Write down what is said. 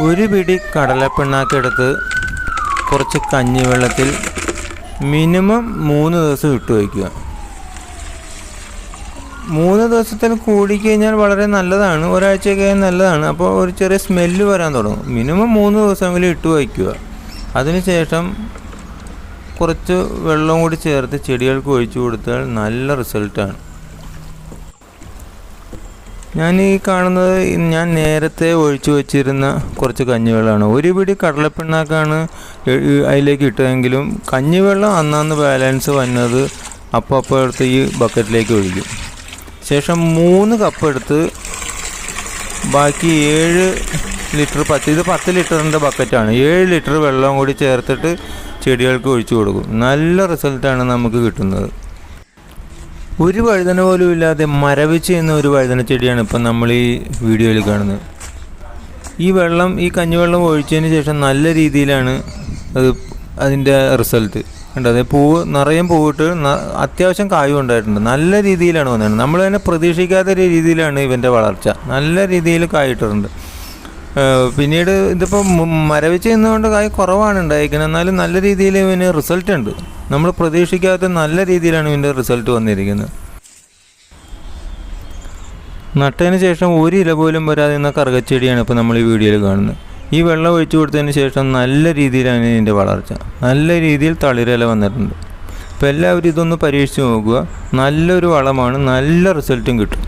ഒരു പിടി കടലപ്പിണ്ണാക്കെടുത്ത് കുറച്ച് കഞ്ഞിവെള്ളത്തിൽ മിനിമം മൂന്ന് ദിവസം ഇട്ട് വയ്ക്കുക. മൂന്ന് ദിവസത്തിൽ കൂടിക്കഴിഞ്ഞാൽ വളരെ നല്ലതാണ്. ഒരാഴ്ചയൊക്കെ നല്ലതാണ്. അപ്പോൾ ഒരു ചെറിയ സ്മെല്ല് വരാൻ തുടങ്ങും. മിനിമം മൂന്ന് ദിവസമെങ്കിലും ഇട്ട് വയ്ക്കുക. അതിനുശേഷം കുറച്ച് വെള്ളം കൂടി ചേർത്ത് ചെടികൾക്ക് ഒഴിച്ചു കൊടുത്താൽ നല്ല റിസൾട്ടാണ്. ഞാൻ ഈ കാണുന്നത് ഞാൻ നേരത്തെ ഒഴിച്ചു വച്ചിരുന്ന കുറച്ച് കഞ്ഞിവെള്ളമാണ്. ഒരു പിടി കടലപ്പിണ്ണാക്കാണ് അതിലേക്ക് ഇട്ടതെങ്കിലും കഞ്ഞിവെള്ളം അന്നാന്ന് ബാലൻസ് വന്നത് അപ്പോൾ എടുത്ത് ഈ ബക്കറ്റിലേക്ക് ഒഴിക്കും. ശേഷം മൂന്ന് കപ്പ് എടുത്ത് ബാക്കി ഏഴ് ലിറ്റർ പത്ത് ഇത് പത്ത് ലിറ്ററിന്റെ ബക്കറ്റാണ്. ഏഴ് ലിറ്റർ വെള്ളം കൂടി ചേർത്തിട്ട് ചെടികൾക്ക് ഒഴിച്ചു കൊടുക്കും. നല്ല റിസൾട്ടാണ് നമുക്ക് കിട്ടുന്നത്. ഒരു വഴുതന പോലും ഇല്ലാതെ മരവിച്ച് എന്ന ഒരു വഴുതന ചെടിയാണ് ഇപ്പം നമ്മൾ ഈ വീഡിയോയിൽ കാണുന്നത്. ഈ വെള്ളം ഈ കഞ്ഞിവെള്ളം ഒഴിച്ചതിന് ശേഷം നല്ല രീതിയിലാണ് അത് അതിന്റെ റിസൾട്ട്. കണ്ടോ? അതെ പൂവ് നിറയും പൂവിട്ട് അത്യാവശ്യം കായും ഉണ്ടായിട്ടുണ്ട്. നല്ല രീതിയിലാണ് വന്നത് നമ്മൾ തന്നെ പ്രതീക്ഷിക്കാത്ത രീതിയിലാണ് ഇവന്റെ വളർച്ച. നല്ല രീതിയിൽ കായിട്ടുണ്ട്. പിന്നീട് ഇതിപ്പോൾ മരവിച്ച് നിന്നുകൊണ്ട് കായ് കുറവാണ് ഉണ്ടായിരിക്കുന്നത്. എന്നാലും നല്ല രീതിയിൽ ഇവന് റിസൾട്ട് ഉണ്ട്. നമ്മൾ പ്രതീക്ഷിക്കാത്ത നല്ല രീതിയിലാണ് ഇവന്റെ റിസൾട്ട് വന്നിരിക്കുന്നത്. നട്ടതിന് ശേഷം ഒരു ഇല പോലും വരാതെ നിന്ന കറുകച്ചെടിയാണ് ഇപ്പോൾ നമ്മൾ ഈ വീഡിയോയിൽ കാണുന്നത്. ഈ വെള്ളം ഒഴിച്ചു കൊടുത്തതിന് ശേഷം നല്ല രീതിയിലാണ് ഇതിന്റെ വളർച്ച. നല്ല രീതിയിൽ തളിരില വന്നിട്ടുണ്ട്. അപ്പോൾ എല്ലാവരും ഇതൊന്ന് പരീക്ഷിച്ച് നോക്കുക. നല്ലൊരു വളമാണ് നല്ല റിസൾട്ടും കിട്ടും.